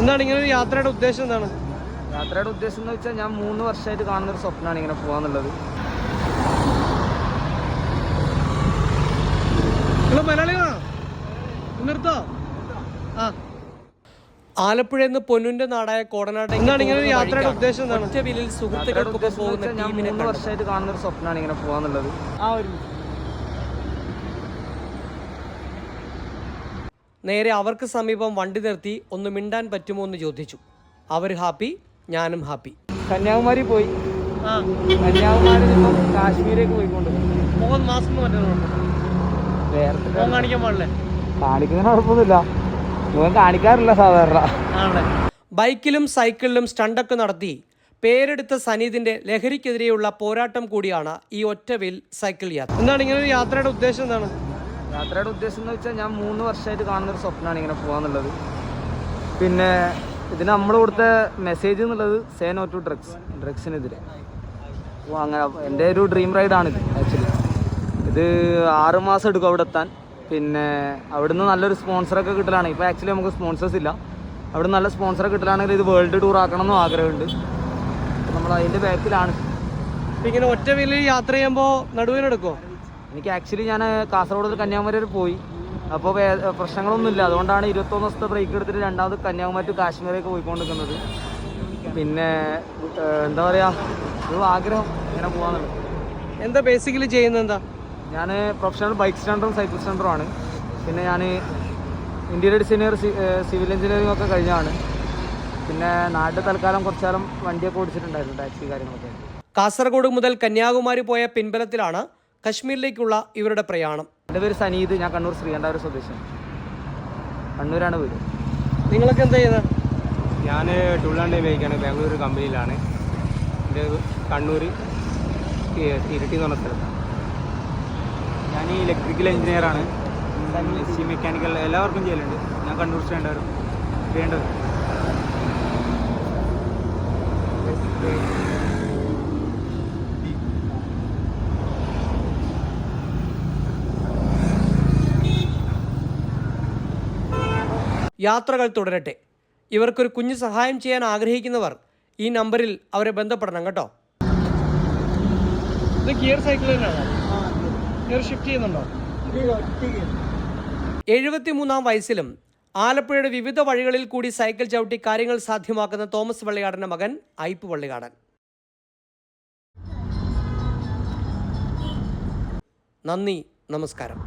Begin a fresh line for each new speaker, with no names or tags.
എന്താണ് ഇങ്ങനെ ഒരു യാത്രയുടെ ഉദ്ദേശം എന്താണ്?
യാത്രയുടെ ഉദ്ദേശം എന്ന് വെച്ചാൽ ഞാൻ മൂന്ന് വർഷമായിട്ട് കാണുന്ന ഒരു സ്വപ്നമാണ് ഇങ്ങനെ പോകാന്നുള്ളത്
ആലപ്പുഴ മലയാളികളാണോ നിർത്തോ? ആ. ആലപ്പുഴ എന്ന പൊന്നുന്റെ നാടായ കോടനാട് എന്താണ് ഇങ്ങനെ ഒരു യാത്രയുടെ ഉദ്ദേശം എന്താണ്? ഒറ്റവിലിൽ
യാത്രയുടെ
സുഹൃത്തുക്കൾക്കൊപ്പം പോകുന്ന ടീമിനെ
മൂന്ന് വർഷമായിട്ട് കാണുന്ന ഒരു സ്വപ്നമാണ് ഇങ്ങനെ പോകാന്നുള്ളത് ആ ഒരു
നേരെ അവർക്ക് സമീപം വണ്ടി നിർത്തി ഒന്ന് മിണ്ടാൻ പറ്റുമോ എന്ന് ചോദിച്ചു. അവർ ഹാപ്പി ഞാനും ഹാപ്പി.
കന്യാകുമാരി പോയി.
ആ.
കന്യാകുമാരി നിന്നും കാശ്മീരേക്ക് പോയിക്കൊണ്ട്.
മുഖം മാസ്ക് കാണിക്കാൻ പാടില്ലേ?
കാണിക്കുന്ന കുഴപ്പമൊന്നുമില്ല. മുഖം കാണിക്കാറില്ല സാധാരണ.
ബൈക്കിലും സൈക്കിളിലും സ്റ്റണ്ടൊക്കെ നടത്തി പേരെടുത്ത സനീതിന്റെ ലഹരിക്കെതിരെയുള്ള പോരാട്ടം കൂടിയാണ് ഈ ഒറ്റവിൽ സൈക്കിൾ യാത്ര. എന്താണ് ഇങ്ങനെ ഒരു യാത്രയുടെ ഉദ്ദേശം എന്താണ്?
യാത്രയുടെ ഉദ്ദേശം എന്ന് വെച്ചാൽ ഞാൻ മൂന്ന് വർഷമായിട്ട് കാണുന്ന ഒരു സ്വപ്നമാണ് ഇങ്ങനെ പോകാന്നുള്ളത് പിന്നെ ഇതിന് നമ്മൾ കൊടുത്ത മെസ്സേജ് എന്നുള്ളത് സേ നോ ടു ഡ്രഗ്സ് ഡ്രഗ്സിനെതിരെ അപ്പോൾ അങ്ങനെ എന്റെ ഒരു ഡ്രീം റൈഡാണിത് ആക്ച്വലി ഇത് ആറ് മാസം എടുക്കും അവിടെ എത്താൻ പിന്നെ അവിടുന്ന് നല്ലൊരു സ്പോൺസറൊക്കെ കിട്ടലാണ്. ഇപ്പോൾ ആക്ച്വലി നമുക്ക് സ്പോൺസേഴ്സ് ഇല്ല. അവിടെ നല്ല സ്പോൺസറെ കിട്ടലാണെങ്കിൽ ഇത് വേൾഡ് ടൂർ ആക്കണം എന്നും ആഗ്രഹമുണ്ട്. നമ്മൾ അതിന്റെ ബാക്കിലാണ്
ഇങ്ങനെ ഒറ്റ വീലിൽ യാത്ര ചെയ്യുമ്പോൾ നടുവിനെടുക്കോ
എനിക്ക് ആക്ച്വലി ഞാൻ കാസർഗോഡ് മുതൽ കന്യാകുമാരി വരെ പോയി. അപ്പോൾ പ്രശ്നങ്ങളൊന്നുമില്ല അതുകൊണ്ടാണ് ഇരുപത്തൊന്ന് ദിവസത്തെ ബ്രേക്ക് എടുത്തിട്ട് രണ്ടാമത് കന്യാകുമാരി ടു കാശ്മീരേക്ക് പോയിക്കൊണ്ടിരിക്കുന്നത്. പിന്നെ എന്താ പറയുക ഒരു ആഗ്രഹം ഇങ്ങനെ പോകാന്നുള്ളത്
എന്താ ബേസിക്കലി ചെയ്യുന്നത് എന്താ?
ഞാൻ പ്രൊഫഷണൽ ബൈക്ക് സ്റ്റാൻഡറും സൈക്കിൾ സ്റ്റാൻഡറും ആണ്. പിന്നെ ഞാൻ ഇന്റീരിയർ ഡിസൈനർ സിവിൽ എഞ്ചിനീയറിംഗ് ഒക്കെ കഴിഞ്ഞാണ് പിന്നെ നാട്ടിൽ തൽക്കാലം കുറച്ചു കാലം വണ്ടിയൊക്കെ ഓടിച്ചിട്ടുണ്ടായിരുന്നു ടാക്സി കാര്യങ്ങളൊക്കെ
കാസർഗോഡ് മുതൽ കന്യാകുമാരി പോയ പിൻബലത്തിലാണ് കശ്മീരിലേക്കുള്ള ഇവരുടെ പ്രയാണം.
എന്റെ പേര് സനീത് ഞാൻ കണ്ണൂർ ശ്രീകണ്ഠാപുരം സ്വദേശം കണ്ണൂരാണ് വീട്.
നിങ്ങളൊക്കെ എന്താ ചെയ്തത്
ഞാൻ ടൂൾ ആൻഡ് ബാംഗ്ലൂർ കമ്പനിയിലാണ്. എന്റെ കണ്ണൂർ ഇരട്ടി എന്ന് പറഞ്ഞ സ്ഥലത്താണ്. ഞാൻ ഈ ഇലക്ട്രിക്കൽ എഞ്ചിനീയറാണ് സി മെക്കാനിക്കൽ എല്ലാവർക്കും ചെയ്യലുണ്ട്. ഞാൻ കണ്ണൂർ ശ്രീകണ്ഠാപുരം. വേണ്ടത്
യാത്രകൾ തുടരട്ടെ. ഇവർക്കൊരു കുഞ്ഞു സഹായം ചെയ്യാൻ ആഗ്രഹിക്കുന്നവർ ഈ നമ്പറിൽ അവരെ ബന്ധപ്പെടണം കേട്ടോ. ഇത് ഗിയർ സൈക്കിൾ തന്നെയാണോ ഗിയർ ഷിഫ്റ്റ് ചെയ്യുന്നുണ്ടോ? എഴുപത്തിമൂന്നാം വയസ്സിലും ആലപ്പുഴയുടെ വിവിധ വഴികളിൽ കൂടി സൈക്കിൾ ചവിട്ടി കാര്യങ്ങൾ സാധ്യമാക്കുന്ന തോമസ് വള്ളിയാടന്റെ മകൻ ഐപ്പ് വള്ളിയാടൻ നന്ദി നമസ്കാരം.